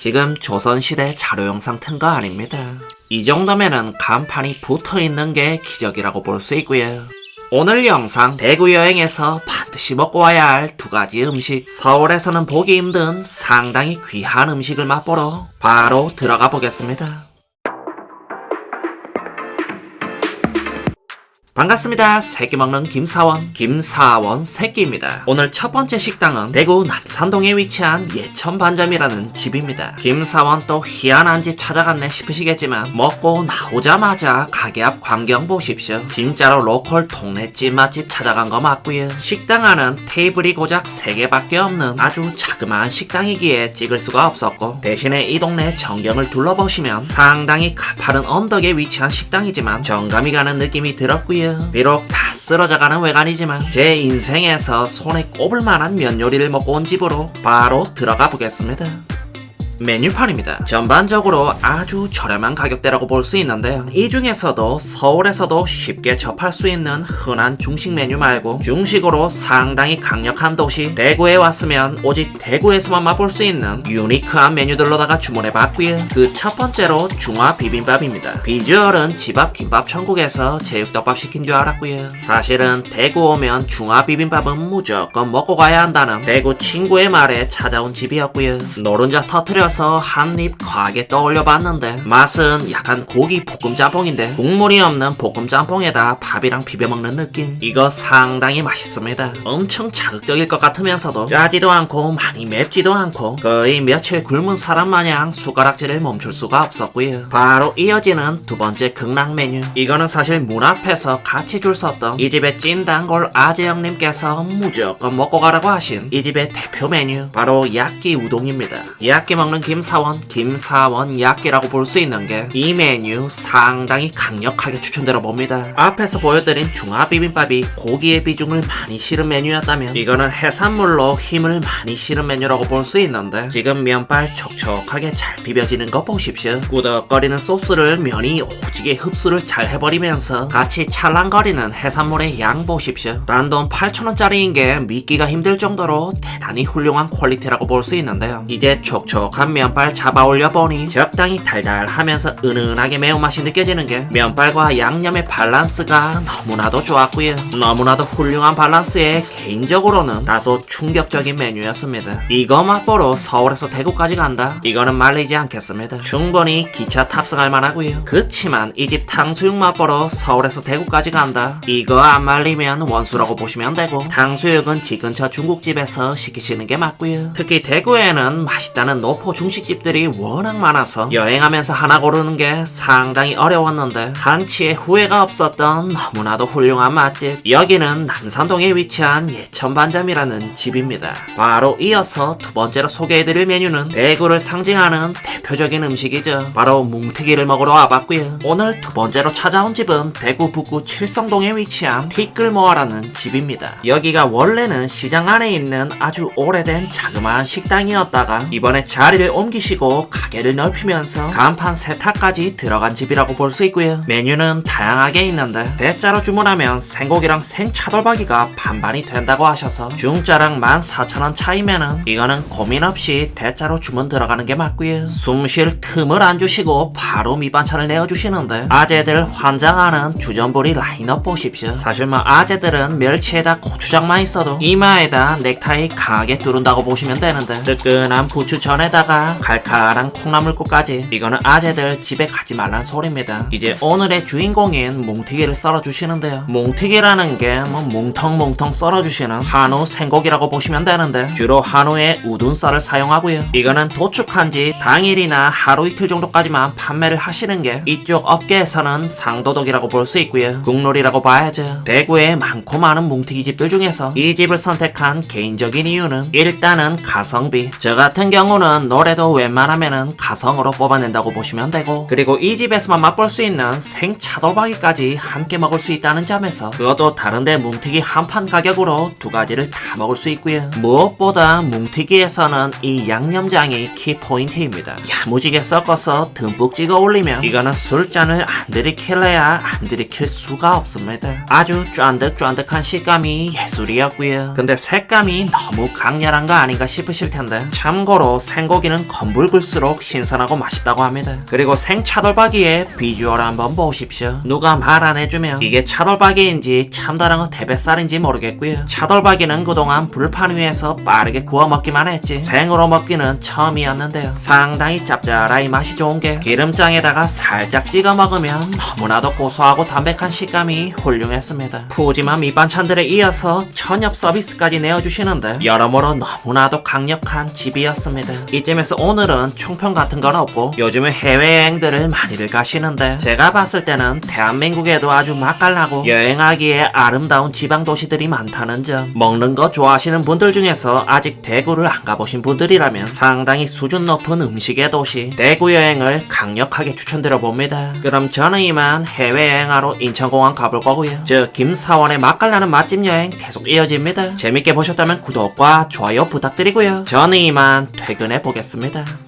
지금 조선시대 자료 영상 튼 거 아닙니다. 이 정도면은 간판이 붙어 있는 게 기적이라고 볼 수 있고요. 오늘 영상 대구 여행에서 반드시 먹고 와야 할 두 가지 음식 서울에서는 보기 힘든 상당히 귀한 음식을 맛보러 바로 들어가 보겠습니다. 반갑습니다. 새끼 먹는 김사원, 김사원 새끼입니다. 오늘 첫 번째 식당은 대구 남산동에 위치한 예천 반점이라는 집입니다. 김사원 또 희한한 집 찾아갔네 싶으시겠지만 먹고 나오자마자 가게 앞 광경 보십시오. 진짜로 로컬 동네 찐맛집 찾아간 거 맞고요. 식당 안은 테이블이 고작 3개밖에 없는 아주 자그마한 식당이기에 찍을 수가 없었고 대신에 이 동네 전경을 둘러보시면 상당히 가파른 언덕에 위치한 식당이지만 정감이 가는 느낌이 들었고요. 비록 다 쓰러져가는 외관이지만 제 인생에서 손에 꼽을 만한 면 요리를 먹고 온 집으로 바로 들어가 보겠습니다. 메뉴판입니다. 전반적으로 아주 저렴한 가격대라고 볼 수 있는데요. 이 중에서도 서울에서도 쉽게 접할 수 있는 흔한 중식 메뉴 말고 중식으로 상당히 강력한 도시 대구에 왔으면 오직 대구에서만 맛볼 수 있는 유니크한 메뉴들로다가 주문해 봤고요. 그 첫 번째로 중화 비빔밥입니다. 비주얼은 집 앞 김밥 천국에서 제육덮밥 시킨 줄 알았고요. 사실은 대구 오면 중화 비빔밥은 무조건 먹고 가야 한다는 대구 친구의 말에 찾아온 집이었고요. 노른자 터트려 서 한입 과하게 떠올려 봤는데 맛은 약간 고기 볶음 짬뽕인데 국물이 없는 볶음 짬뽕에다 밥이랑 비벼 먹는 느낌. 이거 상당히 맛있습니다. 엄청 자극적일 것 같으면서도 짜지도 않고 많이 맵지도 않고 거의 며칠 굶은 사람 마냥 숟가락질을 멈출 수가 없었고요. 바로 이어지는 두 번째 극락 메뉴. 이거는 사실 문 앞에서 같이 줄 섰던 이 집의 찐단골 아재 형님께서 무조건 먹고 가라고 하신 이 집의 대표 메뉴 바로 야끼 우동입니다. 야끼 먹는 김사원, 김사원 야끼라고 볼 수 있는 게 이 메뉴 상당히 강력하게 추천드려 봅니다. 앞에서 보여드린 중화 비빔밥이 고기의 비중을 많이 실은 메뉴였다면 이거는 해산물로 힘을 많이 실은 메뉴라고 볼 수 있는데 지금 면발 촉촉하게 잘 비벼지는 거 보십시오. 꾸덕거리는 소스를 면이 오지게 흡수를 잘 해버리면서 같이 찰랑거리는 해산물의 양 보십시오. 단돈 8,000원짜리인 게 믿기가 힘들 정도로 대단히 훌륭한 퀄리티라고 볼 수 있는데요. 이제 촉촉한 면발 잡아 올려 보니 적당히 달달하면서 은은하게 매운맛이 느껴지는 게 면발과 양념의 밸런스가 너무나도 좋았고요. 너무나도 훌륭한 밸런스에 개인적으로는 다소 충격적인 메뉴였습니다. 이거 맛보러 서울에서 대구까지 간다? 이거는 말리지 않겠습니다. 충분히 기차 탑승할 만하고요. 그치만 이 집 탕수육 맛보러 서울에서 대구까지 간다? 이거 안 말리면 원수라고 보시면 되고 탕수육은 집 근처 중국집에서 시키시는 게 맞고요. 특히 대구에는 맛있다는 노포 중식집들이 워낙 많아서 여행하면서 하나 고르는 게 상당히 어려웠는데 한치의 후회가 없었던 너무나도 훌륭한 맛집 여기는 남산동에 위치한 예천반점이라는 집입니다. 바로 이어서 두 번째로 소개해드릴 메뉴는 대구를 상징하는 대표적인 음식이죠. 바로 뭉티기를 먹으러 와봤고요. 오늘 두 번째로 찾아온 집은 대구 북구 칠성동에 위치한 티끌모아라는 집입니다. 여기가 원래는 시장 안에 있는 아주 오래된 자그마한 식당이었다가 이번에 자리 를 옮기시고 가게를 넓히면서 간판 세탁까지 들어간 집이라고 볼 수 있고요. 메뉴는 다양하게 있는데 대짜로 주문하면 생고기랑 생차돌박이가 반반이 된다고 하셔서 중짜랑 14,000원 차이면은 이거는 고민 없이 대짜로 주문 들어가는 게 맞고요. 숨 쉴 틈을 안 주시고 바로 밑반찬을 내어주시는데 아재들 환장하는 주전부리 라인업 보십시오. 사실 뭐 아재들은 멸치에다 고추장만 있어도 이마에다 넥타이 강하게 두른다고 보시면 되는데 뜨끈한 부추전에다가 칼칼한 콩나물국까지 이거는 아재들 집에 가지 말란 소리입니다. 이제 오늘의 주인공인 뭉티기를 썰어주시는데요. 뭉티기라는 게뭐 뭉텅뭉텅 썰어주시는 한우 생고기라고 보시면 되는데 주로 한우에 우둔살을 사용하고요. 이거는 도축한 지 당일이나 하루 이틀 정도까지만 판매를 하시는 게 이쪽 업계에서는 상도덕이라고 볼 수 있고요. 국룰이라고 봐야죠. 대구에 많고 많은 뭉티기 집들 중에서 이 집을 선택한 개인적인 이유는 일단은 가성비. 저 같은 경우는 노래도 웬만하면은 가성으로 뽑아낸다고 보시면 되고 그리고 이 집에서만 맛볼 수 있는 생차돌박이까지 함께 먹을 수 있다는 점에서 그것도 다른데 뭉티기 한 판 가격으로 두 가지를 다 먹을 수 있고요. 무엇보다 뭉티기에서는 이 양념장이 키포인트입니다. 야무지게 섞어서 듬뿍 찍어 올리면 이거는 술잔을 안 들이킬래야 안 들이킬 수가 없습니다. 아주 쫀득쫀득한 식감이 예술이었고요. 근데 색감이 너무 강렬한 거 아닌가 싶으실 텐데 참고로 생고기 차돌박이는 건불 굴수록 신선하고 맛있다고 합니다. 그리고 생차돌박이의 비주얼 한번 보십시오. 누가 말 안 해주면 이게 차돌박이인지 참다랑어 대뱃살인지 모르겠고요. 차돌박이는 그동안 불판 위에서 빠르게 구워 먹기만 했지 생으로 먹기는 처음이었는데요. 상당히 짭짤하이 맛이 좋은 게 기름장에다가 살짝 찍어 먹으면 너무나도 고소하고 담백한 식감이 훌륭했습니다. 푸짐한 밑반찬들에 이어서 천엽 서비스까지 내어주시는데 여러모로 너무나도 강력한 집이었습니다. 이쯤 에서 오늘은 총평 같은 건 없고 요즘은 해외여행들을 많이들 가시는데 제가 봤을 때는 대한민국에도 아주 맛깔나고 여행하기에 아름다운 지방 도시들이 많다는 점 먹는 거 좋아하시는 분들 중에서 아직 대구를 안 가보신 분들이라면 상당히 수준 높은 음식의 도시 대구 여행을 강력하게 추천드려 봅니다. 그럼 저는 이만 해외여행하러 인천공항 가볼 거고요. 저 김사원의 맛깔나는 맛집 여행 계속 이어집니다. 재밌게 보셨다면 구독과 좋아요 부탁드리고요. 저는 이만 퇴근해 보겠습니다. 休めだ。